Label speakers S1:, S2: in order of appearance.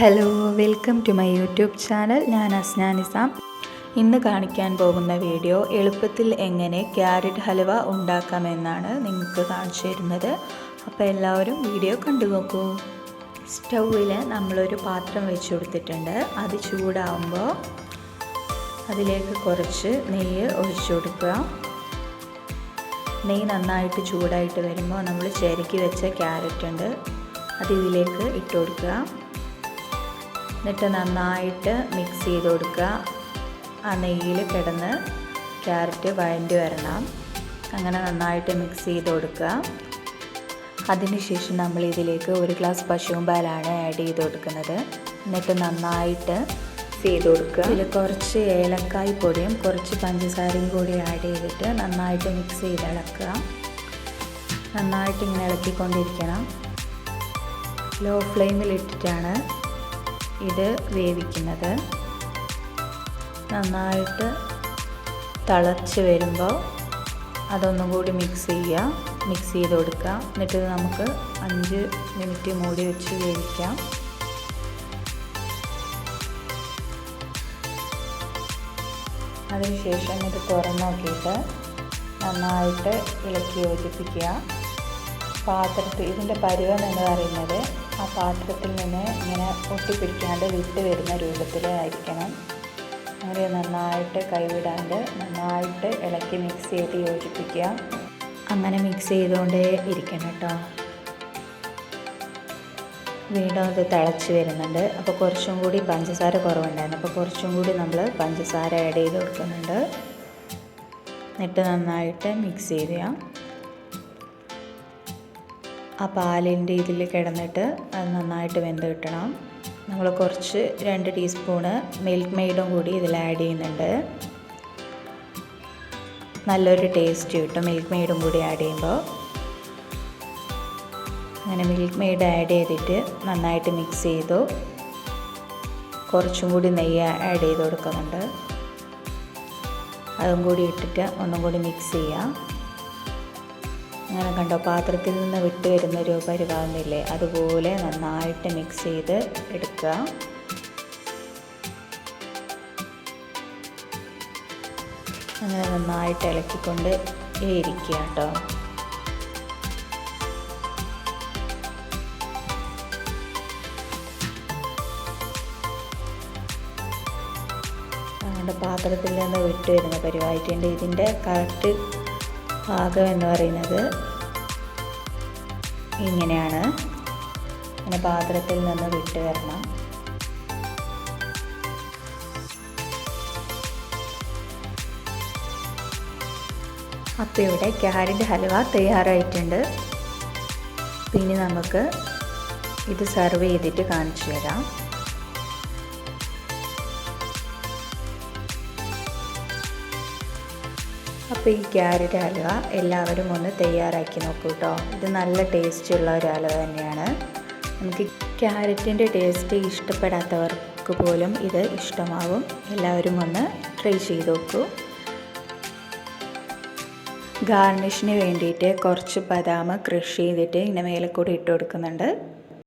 S1: Hello welcome to my YouTube channel ഞാൻ അസ്ന നിസാം. ഇന്ന് കാണിക്കാൻ പോകുന്ന വീഡിയോ എളുപ്പത്തിൽ എങ്ങനെ ക്യാരറ്റ് ഹലുവ ഉണ്ടാക്കാമെന്നാണ് നിങ്ങൾക്ക് കാണിച്ചു തരുന്നത്. അപ്പോൾ എല്ലാവരും വീഡിയോ കണ്ടു നോക്കൂ. സ്റ്റൗവിൽ നമ്മളൊരു പാത്രം വെച്ച് കൊടുത്തിട്ടുണ്ട്. അത് ചൂടാവുമ്പോൾ അതിലേക്ക് കുറച്ച് നെയ്യ് ഒഴിച്ചു കൊടുക്കുക. നെയ്യ് നന്നായിട്ട് ചൂടായിട്ട് വരുമ്പോൾ നമ്മൾ ചിരക്കി വെച്ച ക്യാരറ്റ് ഉണ്ട്. അത് ഇതിലേക്ക് ഇട്ട് കൊടുക്കുക. എന്നിട്ട് നന്നായിട്ട് മിക്സ് ചെയ്ത് കൊടുക്കുക. ആ നെയ്യിൽ കിടന്ന് ക്യാരറ്റ് വഴണ്ടി വരണം. അങ്ങനെ നന്നായിട്ട് മിക്സ് ചെയ്ത് കൊടുക്കുക. അതിനുശേഷം നമ്മൾ ഇതിലേക്ക് ഒരു ഗ്ലാസ് പശുവും പാലാണ് ആഡ് ചെയ്ത് കൊടുക്കുന്നത്. എന്നിട്ട് നന്നായിട്ട് ചെയ്ത് കൊടുക്കുക. ഇതിൽ കുറച്ച് ഏലക്കായ് പൊടിയും കുറച്ച് പഞ്ചസാരയും കൂടി ആഡ് ചെയ്തിട്ട് നന്നായിട്ട് മിക്സ് ചെയ്ത് ഇളക്കുക. നന്നായിട്ട് ഇങ്ങനെ ഇളക്കിക്കൊണ്ടിരിക്കണം. ലോ ഫ്ലെയിമിൽ ഇട്ടിട്ടാണ് ഇത് വേവിക്കുന്നത് നന്നായിട്ട് തിളച്ച് വരുമ്പോൾ അതൊന്നും കൂടി മിക്സ് ചെയ്യുക. മിക്സ് ചെയ്ത് കൊടുക്കുക. എന്നിട്ട് നമുക്ക് അഞ്ച് മിനിറ്റ് മൂടി വെച്ച് വേവിക്കാം. അതിനുശേഷം ഇത് തുറന്നോക്കിയിട്ട് നന്നായിട്ട് ഇളക്കി യോജിപ്പിക്കുക. പാത്രത്തിൽ ഇതിന്റെ പരുവം എന്ന് പറയുന്നത് ആ പാത്രത്തിൽ നിന്ന് ഇങ്ങനെ ഒട്ടിപ്പിടിക്കാണ്ട് വിട്ട് വരുന്ന രൂപത്തിലായിരിക്കണം അങ്ങനെ നന്നായിട്ട് കൈവിടാണ്ട് നന്നായിട്ട് ഇളക്കി മിക്സ് ചെയ്ത് യോജിപ്പിക്കുക. അങ്ങനെ മിക്സ് ചെയ്തുകൊണ്ടേ ഇരിക്കണം കേട്ടോ. വീണ്ടും അത് തിളച്ച് വരുന്നുണ്ട്. അപ്പോൾ കുറച്ചും കൂടി പഞ്ചസാര കുറവുണ്ടായിരുന്നു. അപ്പോൾ കുറച്ചും കൂടി നമ്മൾ പഞ്ചസാര ആഡ് ചെയ്ത് കൊടുക്കുന്നുണ്ട്. എന്നിട്ട് നന്നായിട്ട് മിക്സ് ചെയ്യുക. ആ പാലിന്റെ ഇതിൽ കിടന്നിട്ട് അത് നന്നായിട്ട് വെന്ത് കിട്ടണം. നമ്മൾ കുറച്ച് രണ്ട് ടീസ്പൂണ് മിൽക്ക് മെയ്ഡും കൂടി ഇതിൽ ആഡ് ചെയ്യുന്നുണ്ട്. നല്ലൊരു ടേസ്റ്റ് കിട്ടും മിൽക്ക് മെയ്ഡും കൂടി ആഡ് ചെയ്യുമ്പോൾ. അങ്ങനെ മിൽക്ക് മെയ്ഡ് ആഡ് ചെയ്തിട്ട് നന്നായിട്ട് മിക്സ് ചെയ്തു. കുറച്ചും കൂടി നെയ്യ് ആഡ് ചെയ്ത് കൊടുക്കുന്നുണ്ട്. അതും കൂടി ഇട്ടിട്ട് ഒന്നും കൂടി മിക്സ് ചെയ്യാം. അങ്ങനെ കണ്ടോ പാത്രത്തിൽ നിന്ന് വിട്ട് വരുന്നൊരു പരിപാടിയില്ലേ അതുപോലെ നന്നായിട്ട് മിക്സ് ചെയ്ത് എടുക്കുക അങ്ങനെ നന്നായിട്ട് ഇളക്കിക്കൊണ്ട് ഇരിക്കുക കേട്ടോ. പാത്രത്തിൽ നിന്ന് വിട്ട് വരുന്ന പരിവായിട്ടുണ്ട് ഇതിന്റെ കറക്റ്റ് പാകം എന്ന് പറയുന്നത് ഇങ്ങനെയാണ്. ഇങ്ങനെ പാത്രത്തിൽ നിന്ന് വിട്ട് വരണം. അപ്പോൾ ഇവിടെ ക്യാരറ്റ് ഹലുവ തയ്യാറായിട്ടുണ്ട്. പിന്നെ നമുക്ക് ഇത് സെർവ് ചെയ്തിട്ട് കാണിച്ചു തരാം. അപ്പോൾ ഈ ക്യാരറ്റ് ഹലുവ എല്ലാവരും ഒന്ന് തയ്യാറാക്കി നോക്കൂ കേട്ടോ ഇത് നല്ല ടേസ്റ്റുള്ള ഒരു ഹലുവ തന്നെയാണ്. നമുക്ക് ക്യാരറ്റിന്റെ ടേസ്റ്റ് ഇഷ്ടപ്പെടാത്തവർക്ക് പോലും ഇത് ഇഷ്ടമാവും. എല്ലാവരും ഒന്ന് ട്രൈ ചെയ്ത് നോക്കൂ. ഗാർണിഷിന് വേണ്ടിയിട്ട് കുറച്ച് ബദാം ക്രഷ് ചെയ്തിട്ട് ഇതിന്റെ മേലെ കൂടി ഇട്ട് കൊടുക്കുന്നുണ്ട്.